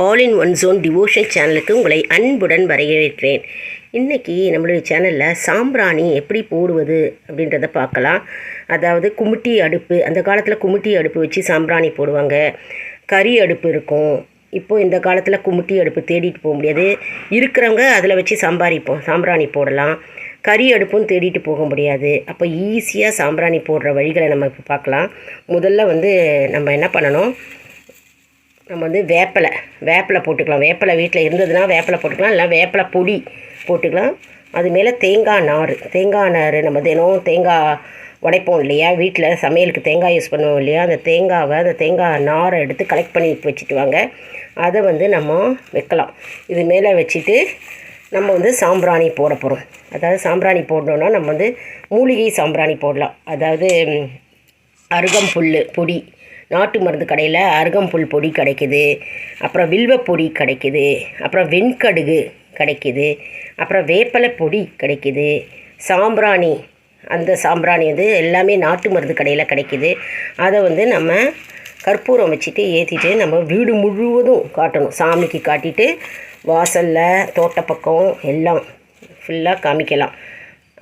All in one zone devotion சேனலுக்கு உங்களை அன்புடன் வரவேற்கிறேன். இன்றைக்கி நம்மளுடைய சேனலில் சாம்பிராணி எப்படி போடுவது அப்படின்றத பார்க்கலாம். அதாவது குமிட்டி அடுப்பு அந்த காலத்தில் குமிட்டி அடுப்பு வச்சு சாம்பிராணி போடுவாங்க. கறி அடுப்பு இருக்கும். இப்போது இந்த காலத்தில் குமிட்டி அடுப்பு தேடிட்டு போக முடியாது. இருக்கிறவங்க அதில் வச்சு சாம்பாரிப்போம் சாம்பிராணி போடலாம். கறி அடுப்பும் தேடிட்டு போக முடியாது. அப்போ ஈஸியாக சாம்பிராணி போடுற வழிகளை நம்ம இப்போ பார்க்கலாம். முதல்ல வந்து நம்ம என்ன பண்ணணும்? நம்ம வந்து வேப்பிலை வேப்பிலை போட்டுக்கலாம். வேப்பிலை வீட்டில் இருந்ததுன்னா வேப்பிலை போட்டுக்கலாம் இல்லை வேப்பிலை பொடி போட்டுக்கலாம். அது மேலே தேங்காய் நார் தேங்காய் நார் நம்ம தினம் தேங்காய் உடைப்போம் இல்லையா? வீட்டில் சமையலுக்கு தேங்காய் யூஸ் பண்ணுவோம் இல்லையா? அந்த தேங்காவை அந்த தேங்காய் நாரை எடுத்து கலெக்ட் பண்ணி வச்சுட்டு வாங்க. அதை வந்து நம்ம வைக்கலாம். இது மேலே வச்சுட்டு நம்ம வந்து சாம்பிராணி போட போகிறோம் அதாவது சாம்பிராணி போடணுன்னா நம்ம வந்து மூலிகை சாம்பிராணி போடலாம். அதாவது அருகம்புல் பொடி நாட்டு மருந்து கடையில் அருகம்புல் பொடி கிடைக்குது அப்புறம் வில்வ பொடி கிடைக்குது அப்புறம் வெண்கடுகு கிடைக்குது அப்புறம் வேப்பலை பொடி கிடைக்குது சாம்பிராணி அந்த சாம்பிராணி வந்து எல்லாமே நாட்டு மருந்து கடையில் கிடைக்குது. அதை வந்து நம்ம கற்பூரம் வச்சுட்டு ஏற்றிட்டு நம்ம வீடு முழுவதும் காட்டணும். சாமிக்கு காட்டிட்டு வாசலில் தோட்டப்பக்கம் எல்லாம் ஃபுல்லாக காமிக்கலாம்.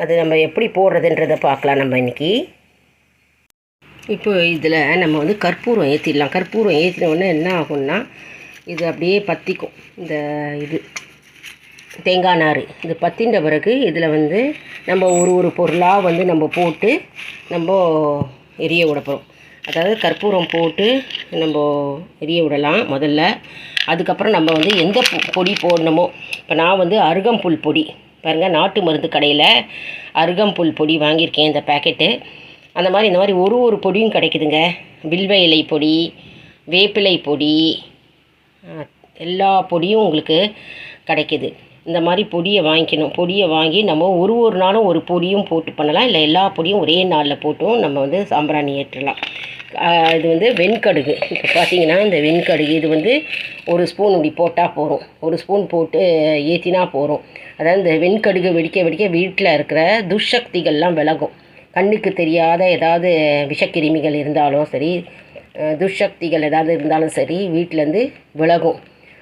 அது நம்ம எப்படி போடுறதுன்றதை பார்க்கலாம் நம்ம இன்றைக்கி இப்போ இதில் நம்ம வந்து கற்பூரம் ஏற்றிடலாம். கற்பூரம் ஏற்றினோடனே என்ன ஆகும்னா இது அப்படியே பற்றிக்கும் இந்த இது தேங்காய் நார் இது பற்றின்ற பிறகு இதில் வந்து நம்ம ஒரு ஒரு பொருளாக வந்து நம்ம போட்டு நம்ம எரிய விட போகிறோம் அதாவது கற்பூரம் போட்டு நம்ம எரிய விடலாம் முதல்ல. அதுக்கப்புறம் நம்ம வந்து எந்த பொடி போடணுமோ இப்போ நான் வந்து அருகம்புல் பொடி. பாருங்கள் நாட்டு மருந்து கடையில் அருகம்புல் பொடி வாங்கியிருக்கேன் இந்த பேக்கெட்டு அந்த மாதிரி இந்த மாதிரி ஒரு ஒரு பொடியும் கிடைக்குதுங்க. வில்வ இலை பொடி வேப்பிலை பொடி எல்லா பொடியும் உங்களுக்கு கிடைக்குது. இந்த மாதிரி பொடியை வாங்கிக்கணும். பொடியை வாங்கி நம்ம ஒரு ஒரு நாளும் ஒரு பொடியும் போட்டு பண்ணலாம். இல்லை எல்லா பொடியும் ஒரே நாளில் போட்டும் நம்ம வந்து சாம்பிராணி ஏற்றலாம். இது வந்து வெண்கடுகு. இப்போ பார்த்தீங்கன்னா இந்த வெண்கடுகு இது வந்து ஒரு ஸ்பூன் இப்படி போட்டால் போதும். ஒரு ஸ்பூன் போட்டு ஏற்றினா போகிறோம் அதாவது இந்த வெண்கடுகு வெடிக்க வெடிக்க வீட்டில் இருக்கிற துஷ்சக்திகள்லாம் விலகும். கண்ணுக்கு தெரியாத ஏதாவது விஷக்கிருமிகள் இருந்தாலும் சரி அஹ், துஷ்சக்திகள் ஏதாவது இருந்தாலும் சரி வீட்டிலேருந்து விலகும்.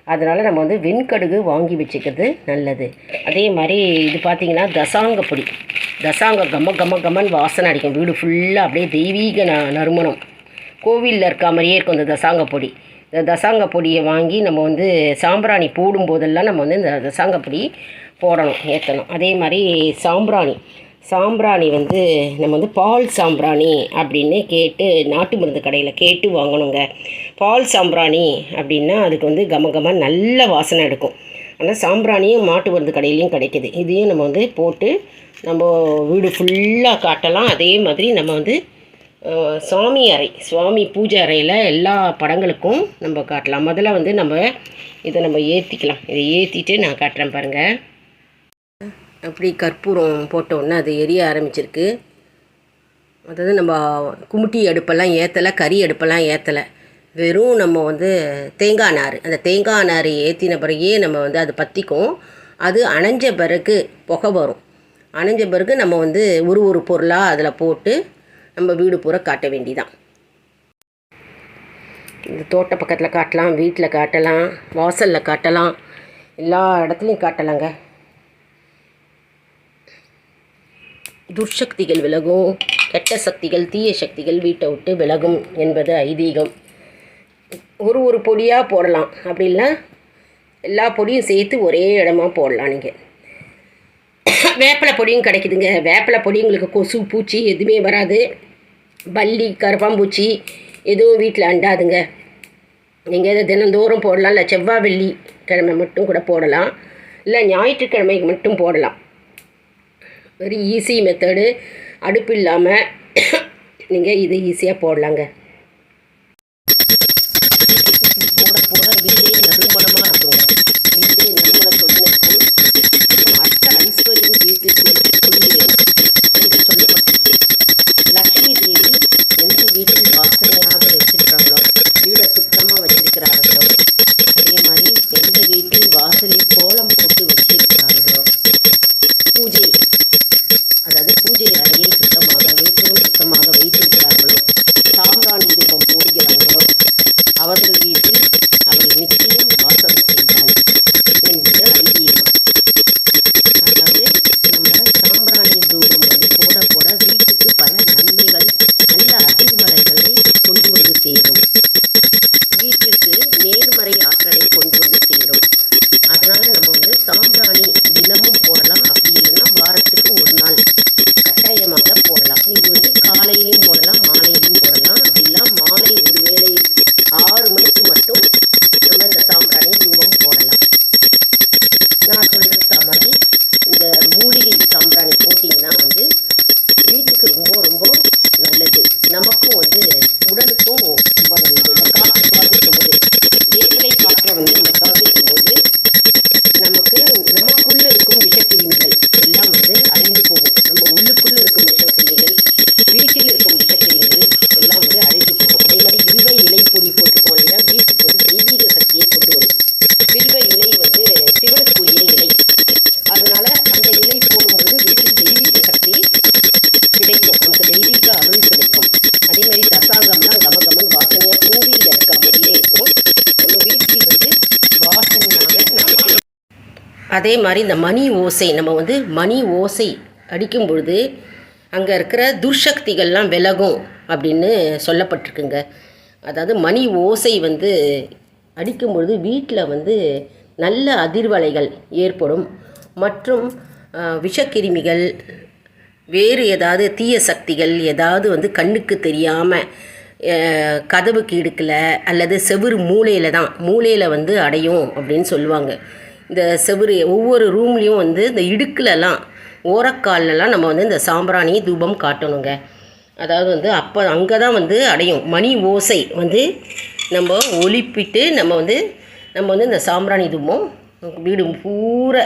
அதனால் நம்ம வந்து வெண்கடுகு வாங்கி வச்சுக்கிறது நல்லது. அதே மாதிரி இது பார்த்திங்கன்னா தசாங்க பொடி தசாங்க கம கம கமன் வாசனை அடிக்கும். வீடு ஃபுல்லாக அப்படியே தெய்வீக ந நறுமணம். கோவிலில் இருக்க மாதிரியே இருக்கும் இந்த தசாங்க பொடி இந்த தசாங்க பொடியை வாங்கி நம்ம வந்து சாம்பிராணி போடும்போதெல்லாம் நம்ம வந்து இந்த தசாங்க பொடி போடணும் ஏற்றணும் அதே மாதிரி சாம்பிராணி. சாம்பிராணி வந்து நம்ம வந்து பால் சாம்பிராணி அப்படின்னு கேட்டு நாட்டு மருந்து கடையில் கேட்டு வாங்கணுங்க. பால் சாம்பிராணி அப்படின்னா அதுக்கு வந்து கம நல்ல வாசனை எடுக்கும். ஆனால் சாம்பிராணியும் மாட்டு மருந்து கடையிலையும் கிடைக்கிது. இதையும் நம்ம வந்து போட்டு நம்ம வீடு ஃபுல்லாக காட்டலாம். அதே மாதிரி நம்ம வந்து சுவாமி அறை சுவாமி பூஜை அறையில் எல்லா படங்களுக்கும் நம்ம காட்டலாம். முதல்ல வந்து நம்ம இதை நம்ம ஏற்றிக்கலாம் இதை ஏற்றிட்டு நான் காட்டுறேன் பாருங்கள் அப்படி கற்பூரம் போட்டோன்னே அது எரிய ஆரம்பிச்சிருக்கு. அதாவது நம்ம குமுட்டி அடுப்பெல்லாம் ஏற்றலை கறி அடுப்பெல்லாம் ஏற்றலை வெறும் நம்ம வந்து தேங்காய் நார். அந்த தேங்காய் நார் ஏற்றின பிறகே நம்ம வந்து அது பற்றிக்கும் அது அணைஞ்ச பிறகு புகை வரும். அணைஞ்ச பிறகு நம்ம வந்து ஒரு ஒரு பொருளாக அதில் போட்டு நம்ம வீடு பூரா காட்ட வேண்டிதான். இந்த தோட்ட பக்கத்தில் காட்டலாம் வீட்டில் காட்டலாம் வாசலில் காட்டலாம். எல்லா இடத்துலையும் காட்டலாங்க. துர்சக்திகள் விலகும் கெட்ட சக்திகள் தீய சக்திகள் வீட்டை விட்டு விலகும் என்பது ஐதீகம். ஒரு ஒரு பொடியாக போடலாம். அப்படி இல்லை எல்லா பொடியும் சேர்த்து ஒரே இடமா போடலாம் நீங்கள் வேப்பிலை பொடியும் கிடைக்குதுங்க. வேப்பிலை பொடி உங்களுக்கு கொசு பூச்சி எதுவுமே வராது. பல்லி கருப்பாம்பூச்சி எதுவும் வீட்டில் அண்டாதுங்க. நீங்கள் இதை தினந்தோறும் போடலாம். இல்லை செவ்வாய் வெள்ளி கிழமை மட்டும் கூட போடலாம். இல்லை ஞாயிற்றுக்கிழமைக்கு மட்டும் போடலாம். வெரி ஈஸி மெத்தடு அடுப்பு இல்லாமல் நீங்கள் இது ஈஸியாக போடலாங்க போட போட வீடே நறுமணமாக இருக்குங்க வீடே நறுமணத்துடன் இருக்கும் அஷ்ட ஐஸ்வர்யம் வீட்டுக்குள் குடியிரும் என்று சொல்லப்பட்டது லக்ஷ்மி தேவி எந்த வீட்டில் வாசனையாக வச்சிருக்காங்களோ வீடை சுத்தமாக வச்சிருக்கிறார்களோ அதே மாதிரி எந்த வீட்டில் வாசலில் கோலம் போட்டு வச்சிருக்கிறார்களோ பூஜை அதாவது பூஜை அறையை சுத்தமாக வீட்டையும் சுத்தமாக வைத்திருக்கிறார்களோ சாம்பிராணி வந்து நம்ம சுவாசிக்கும் போது நமக்கு நமக்குள்ள இருக்கும் விஷக்கிருமிகள் எல்லாம் வந்து அழிந்து போகும் நம்ம உள்ளுக்குள்ள இருக்கும் விஷக்கிருமிகள் வீட்டில் இருக்கும் விஷக்கிருமிகள் எல்லாம் வந்து அழிந்து போகும் அதே மாதிரி வில்வ இலை பொடி போட்டுக்கோம் இல்லையா வீட்டுக்கு வந்து தெய்வீக சக்தியை கொண்டு வரும் வில்வ இலை வந்து சிவனுக்குரிய இலை அதனால அந்த இலை போடும்போது வீட்டில் தெய்வீக சக்தி கிடைக்கும் நமக்கு தெய்வீக அருள் கிடைக்கும் அதே மாதிரி தசாங்கம்லாம் கமகமன் வாசனையாக கோவிலில் இருக்க மாதிரியே இருக்கும் நம்ம வீட்டில் வந்து வாசனையாக நமக்கு அதே மாதிரி இந்த மணி ஓசை நம்ம வந்து மணி ஓசை அடிக்கும் பொழுது அங்கே இருக்கிற துர்சக்திகள்லாம் விலகும் அப்படின்னு சொல்லப்பட்டிருக்குங்க. அதாவது மணி ஓசை வந்து அடிக்கும் பொழுது வீட்டில் வந்து நல்ல அதிர்வலைகள் ஏற்படும். மற்றும் விஷக்கிருமிகள் வேறு ஏதாவது தீய சக்திகள் ஏதாவது வந்து கண்ணுக்கு தெரியாமல் கதவுக்கு இடுக்கில் அல்லது செவுரு மூலையில் தான் மூலையில் வந்து அடையும் அப்படின்னு சொல்லுவாங்க. இந்த செவுரு ஒவ்வொரு ரூம்லேயும் வந்து இந்த இடுக்குலலாம் ஓரக்கால்லலாம் நம்ம வந்து இந்த சாம்பிராணி தூபம் காட்டணுங்க. அதாவது வந்து அப்போ அங்கே தான் வந்து அடையும். மணி ஓசை வந்து நம்ம ஒலிப்பிட்டு நம்ம வந்து நம்ம வந்து இந்த சாம்பிராணி தூபம் வீடு பூரா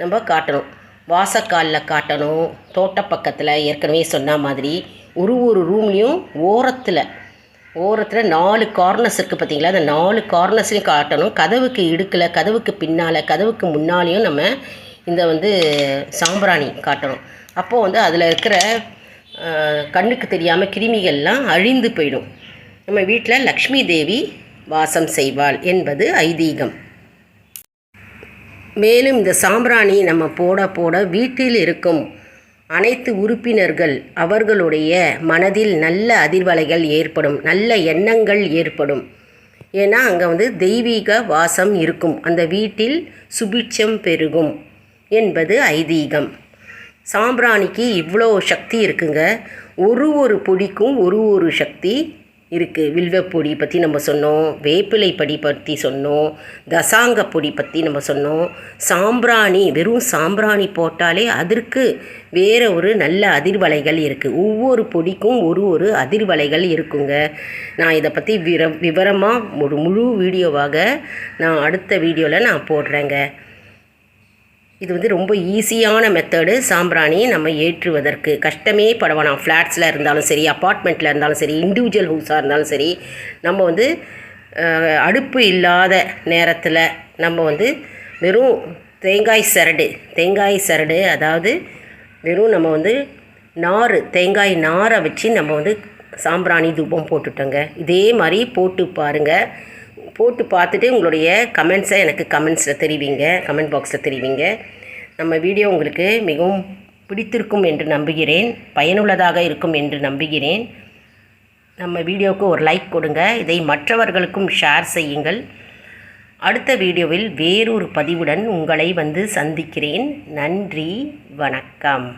நம்ம காட்டணும். வாசக்காலில் காட்டணும். தோட்ட பக்கத்தில் ஏற்கனவே சொன்ன மாதிரி ஒரு ஒரு ரூம்லேயும் ஓரத்தில் ஓரத்தில் நாலு கார்னர்ஸ் இருக்குது பார்த்தீங்களா அந்த நாலு கார்னர்ஸ்லையும் காட்டணும். கதவுக்கு இடுக்கில் கதவுக்கு பின்னால் கதவுக்கு முன்னாலேயும் நம்ம இந்த வந்து சாம்பிராணி காட்டணும். அப்போது வந்து அதில் இருக்கிற கண்ணுக்கு தெரியாமல் கிருமிகள்லாம் அழிந்து போயிடும். நம்ம வீட்டில் லக்ஷ்மி தேவி வாசம் செய்வாள் என்பது ஐதீகம். மேலும் இந்த சாம்பிராணி நம்ம போட போட வீட்டில் இருக்கும் அனைத்து உறுப்பினர்கள் அவர்களுடைய மனதில் நல்ல அதிர்வலைகள் ஏற்படும் நல்ல எண்ணங்கள் ஏற்படும். ஏன்னா அங்கே வந்து தெய்வீக வாசம் இருக்கும். அந்த வீட்டில் சுபிட்சம் பெருகும் என்பது ஐதீகம். சாம்பிராணிக்கு இவ்வளோ சக்தி இருக்குங்க. ஒரு ஒரு பொடிக்கும் ஒரு ஒரு சக்தி இருக்குது வில்வப்பொடி பற்றி நம்ம சொன்னோம். வேப்பிலை பொடி பற்றி சொன்னோம். தசாங்க பொடி பற்றி நம்ம சொன்னோம். சாம்பிராணி வெறும் சாம்பிராணி போட்டாலே அதற்கு வேறு ஒரு நல்ல அதிர்வலைகள் இருக்குது ஒவ்வொரு பொடிக்கும் ஒரு ஒரு அதிர்வலைகள் இருக்குங்க. நான் இதை பற்றி விர விவரமாக ஒரு முழு வீடியோவாக நான் அடுத்த வீடியோவில் நான் போடுறேங்க. இது வந்து ரொம்ப ஈஸியான மெத்தடு சாம்பிராணி நம்ம ஏற்றுவதற்கு. கஷ்டமே பட வேணாம் ஃப்ளாட்ஸில் இருந்தாலும் சரி அப்பார்ட்மெண்ட்டில் இருந்தாலும் சரி இண்டிவிஜுவல் ஹவுஸாக இருந்தாலும் சரி நம்ம வந்து அடுப்பு இல்லாத நேரத்தில் நம்ம வந்து வெறும் தேங்காய் சரடு தேங்காய் சரடு அதாவது வெறும் நம்ம வந்து நார் தேங்காய் நாரை வச்சு நம்ம வந்து சாம்பிராணி தூபம் போட்டுட்டோங்க. இதே மாதிரி போட்டு பாருங்கள் போட்டு பார்த்துட்டு உங்களுடைய கமெண்ட்ஸை எனக்கு கமெண்ட்ஸில் தெரிவிங்க கமெண்ட் பாக்ஸில் தெரிவிங்க. நம்ம வீடியோ உங்களுக்கு மிகவும் பிடித்திருக்கும் என்று நம்புகிறேன் பயனுள்ளதாக இருக்கும் என்று நம்புகிறேன். நம்ம வீடியோவுக்கு ஒரு லைக் கொடுங்க இதை மற்றவர்களுக்கும் ஷேர் செய்யுங்கள். அடுத்த வீடியோவில் வேறொரு பதிவுடன் உங்களை வந்து சந்திக்கிறேன். நன்றி வணக்கம்.